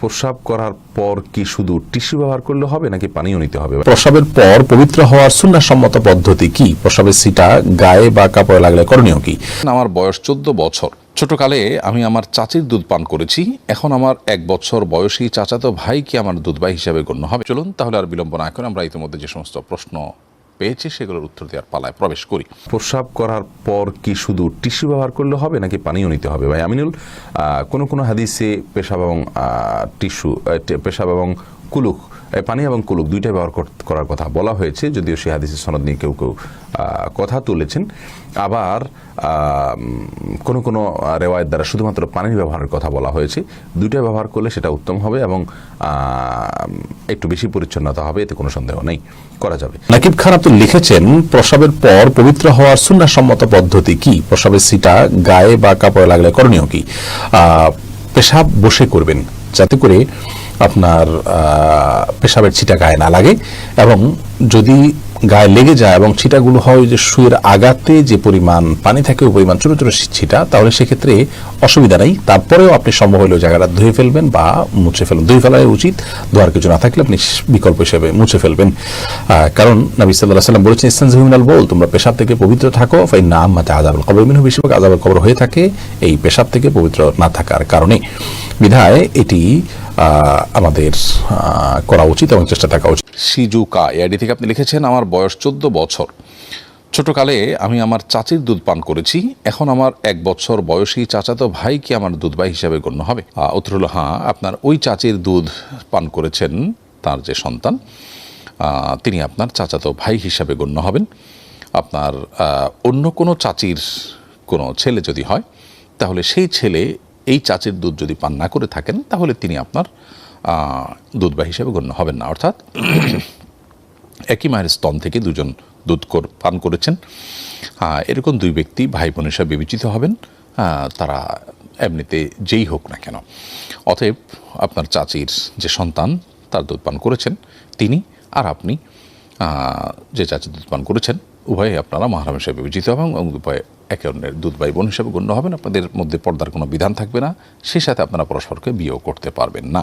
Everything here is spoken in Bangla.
প্রস্রাব করার পর কি শুধু টিস্যু ব্যবহার করলে হবে নাকি পানিও নিতে হবে? প্রস্রাবের পর পবিত্র হওয়ার সুন্নাসম্মত পদ্ধতি কি? প্রস্রাবের সিটা গায়ে বা কাপড়ে লাগলে করণীয় কি? আমার বয়স চোদ্দ বছর। ছোটকালে আমি আমার চাচির দুধ পান করেছি। এখন আমার এক বছর বয়সী চাচাতো ভাই কি আমার দুধ ভাই হিসাবে গণ্য হবে? চলুন তাহলে আর বিলম্ব না করে আমরা ইতিমধ্যে যে সমস্ত প্রশ্ন পেয়েছি, সেগুলোর উত্তর দেওয়ার পালায় প্রবেশ করি। প্রস্রাব করার পর কি শুধু টিস্যু ব্যবহার করলে হবে, নাকি পানিও নিতে হবে? ভাই, আমিনুল কোনো কোনো হাদিসে পেশাব এবং টিস্যু পেশাব এবং কুলুক পানি এবং কুলুক দুইটাই ব্যবহার করার কথা। বলা হয়েছে, যদিও সে হাদিসের সনদ নিয়ে কেউ কেউ কথা তুলেছেন। আবার কোনো কোনো রেওয়ায়ত দ্বারা শুধুমাত্র পানির ব্যবহারের কথা বলা হয়েছে। দুইটাই ব্যবহার করলে সেটা উত্তম হবে এবং একটু বেশি পরিচ্ছন্নতা হবে, এতে কোনো সন্দেহ নেই। করা যাবে। নাকিব খান আপনি লিখেছেন প্রস্রাবের পর পবিত্র হওয়ার সুন্নাসম্মত পদ্ধতি কি? প্রস্রাবের সিটা গায়ে বা কাপড়ে লাগলে করণীয় কি? পেশাব বসে করবেন। যাতে করে আপনার পেশাবের ছিটা গায়ে না লাগে। এবং যদি গায়ে লেগে যায় এবং ছিটাগুলো হয় যে শুয়ের আগাতে যে পরিমাণ পানি থাকে, ওই পরিমাণ ছোট ছোট ছিটা, তাহলে সেক্ষেত্রে অসুবিধা নেই। তারপরেও আপনি সম্ভব হলেও জায়গাটা ধুয়ে ফেলবেন বা মুছে ফেলবেন ধুয়ে ফেলাই উচিত। ধোয়ার কিছু না থাকলে আপনি বিকল্প হিসেবে মুছে ফেলবেন। কারণ নবী সাল্লাহ সাল্লাম বলেছেন, ইসলাম বল তোমরা পেশাব থেকে পবিত্র থাকো ফাই নাম মাতে আজাবুল কবর। মিনহু বেশিরভাগ আজাবুল কবর হয়ে থাকে এই পেশাব থেকে পবিত্র না থাকার কারণে। বিধায় এটি আমাদের করা উচিত এবং চেষ্টা থাকা উচিত। সিজুকা এআইডি থেকে আপনি লিখেছেন, আমার বয়স চোদ্দ বছর। ছোটকালে আমি আমার চাচির দুধ পান করেছি। এখন আমার এক বছর বয়সী চাচাতো ভাই কি আমার দুধ ভাই হিসাবে গণ্য হবে। উত্তর হলো হ্যাঁ আপনার ওই চাচির দুধ পান করেছেন তার যে সন্তান তিনি আপনার চাচাতো ভাই হিসাবে গণ্য হবেন। আপনার অন্য কোনো চাচির কোনো ছেলে যদি হয়, তাহলে সেই ছেলে এই চাচির দুধ যদি পান না করে থাকেন, তাহলে তিনি আপনার দুধবাহী হিসেবে গণ্য হবেন না। অর্থাৎ একই মায়ের স্তন থেকে দুজন দুধ পান করেছেন। এরকম দুই ব্যক্তি ভাই বোন হিসাবে বিবেচিত হবেন। তারা এমনিতে যেই হোক না কেন। অতএব আপনার চাচির যে সন্তান, তার দুধ পান করেছেন তিনি আর আপনি। যে চাচি দুধ পান করেছেন, উভয়ে আপনারা মহারাম হিসেবে বিবেচিত হবেন এবং উভয়ে একে অন্যের দুধ ভাই বোন হিসেবে গণ্য হবেন। আপনাদের মধ্যে পর্দার কোনো বিধান থাকবে না। সেই সাথে আপনারা পরস্পরকে বিয়েও করতে পারবেন না।